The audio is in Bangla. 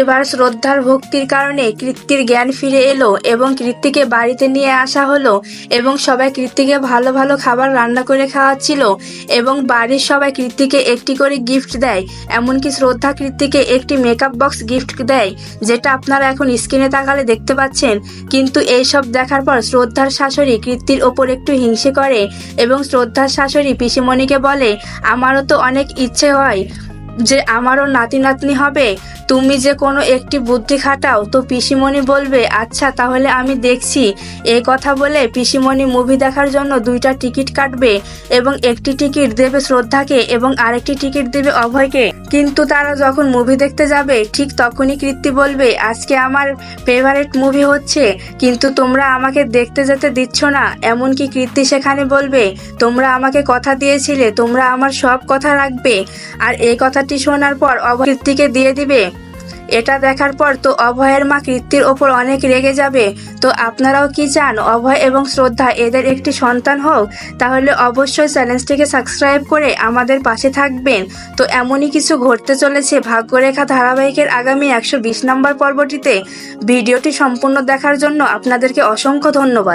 এবার শ্রদ্ধার ভক্তির কারণে কৃত্তির জ্ঞান ফিরে এলো এবং কৃত্তিকে বাড়িতে নিয়ে আসা হলো এবং সবাই কৃত্তিকে ভালো ভালো খাবার রান্না করে খাওয়াচ্ছিল এবং বাড়ির সবাই কৃত্তিকে একটি করে গিফট দেয়। এমনকি শ্রদ্ধা কৃত্তিকে একটি মেকআপ বক্স গিফট দেয়, যেটা আপনারা এখন স্ক্রিনে তাকালে দেখতে পাচ্ছেন। কিন্তু এইসব দেখার পর শ্রদ্ধার শাশুড়ি কৃত্তির ওপর একটু হিংসে করে এবং শ্রদ্ধার শাশুড়ি পিসিমণিকে বলে, আমারও তো অনেক ইচ্ছে হয়। যে আমারও নাতি নাতনি হবে, তুমি যে কোনো একটি বুদ্ধি খাটাও, তো পিসিমণি বলবে আচ্ছা তাহলে আমি দেখছি। এই কথা বলে পিসিমণি মুভি দেখার জন্য দুইটা টিকিট কাটবে এবং একটি টিকিট দেবে শ্রদ্ধাকে এবং আরেকটি টিকিট দেবে অভয়কে। কিন্তু তারা যখন মুভি দেখতে যাবে, ঠিক তখনই কৃত্তি বলবে, আজকে আমার ফেভারেট মুভি হচ্ছে, কিন্তু তোমরা আমাকে দেখতে যেতে দিচ্ছ না। এমনকি কৃত্তি সেখানে বলবে, তোমরা আমাকে কথা দিয়েছিলে, তোমরা আমার সব কথা রাখবে। আর এই কথাটি শোনার পর অভয় কৃত্তিকে দিয়ে দিবে। এটা দেখার পর তো অভয়ের মা কৃত্তির ওপর অনেক রেগে যাবে। তো আপনারাও কি চান, অভয় এবং শ্রদ্ধা এদের একটি সন্তান হোক? তাহলে অবশ্যই চ্যানেলটিকে সাবস্ক্রাইব করে আমাদের পাশে থাকবেন। তো এমনই কিছু ঘটতে চলেছে ভাগ্যরেখা ধারাবাহিকের আগামী একশো বিশ নম্বর পর্বটিতে। ভিডিওটি সম্পূর্ণ দেখার জন্য আপনাদেরকে অসংখ্য ধন্যবাদ।